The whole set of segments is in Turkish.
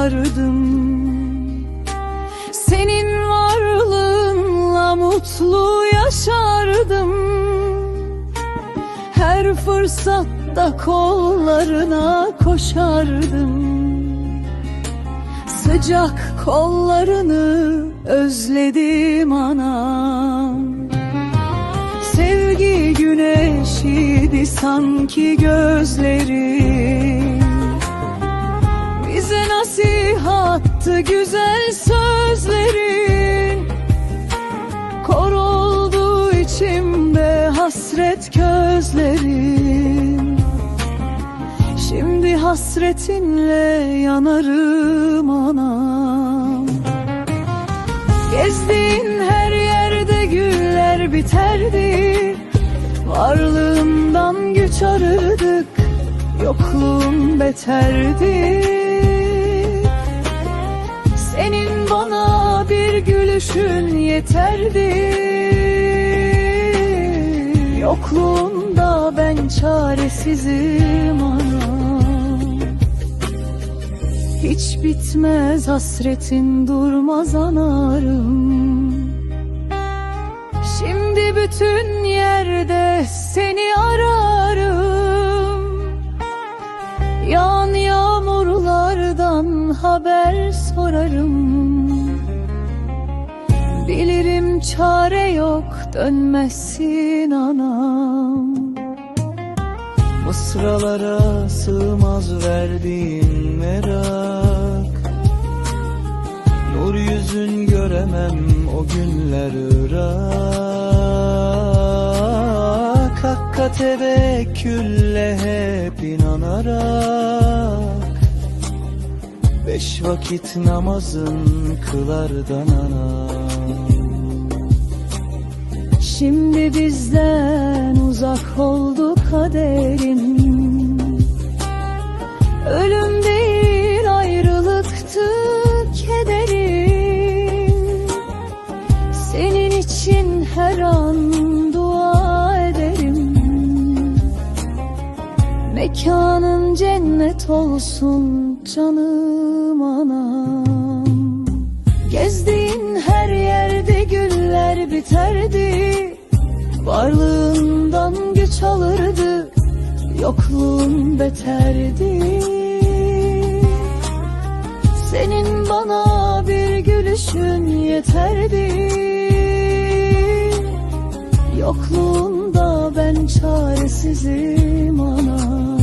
Aşardım Senin varlığınla mutlu yaşardım. Her fırsatta kollarına koşardım. Sıcak kollarını özledim anam. Sevgi güneşiydi sanki gözleri Bize nasihattı güzel sözlerin. Kor oldu içimde hasret közlerin Şimdi hasretinle yanarım anam. Gezdiğin her yerde güller biterdi. Varlığından güç arırdık Yokluğun beterdi bana bir gülüşün yeterdi. Yokluğunda ben çaresizim anam hiç bitmez hasretin durmaz anarım. Şimdi bütün yerde seni ararım. Yağan yağmurlardan haber sorarım çare yok dönmezsin anam. Mısralara sığmaz verdiğin merak. Nur yüzün göremem o günler Irak Hakka tevekkülle hep inanarak. Beş vakit namazın kılardan ana Şimdi bizden uzak oldu kaderin Ölüm değil ayrılıktı kederin Senin için her an dua ederim. Mekanın cennet olsun canım anam. Gezdiğin her yerde biterdi. Varlığından güç alırdı Yokluğun beterdi. Senin bana bir gülüşün yeterdi. Yokluğunda ben çaresizim anam.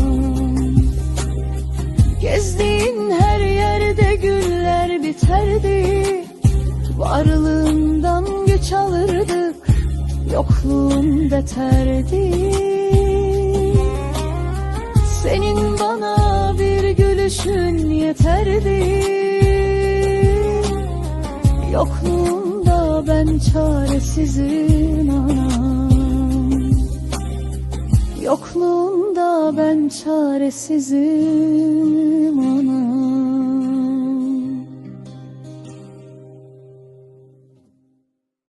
Gezdiğin her yerde güller biterdi. Varlığından güç alırdık Yokluğun beterdi. Senin bana bir gülüşün yeterdi. Yokluğunda ben çaresizim anam. Yokluğunda ben çaresizim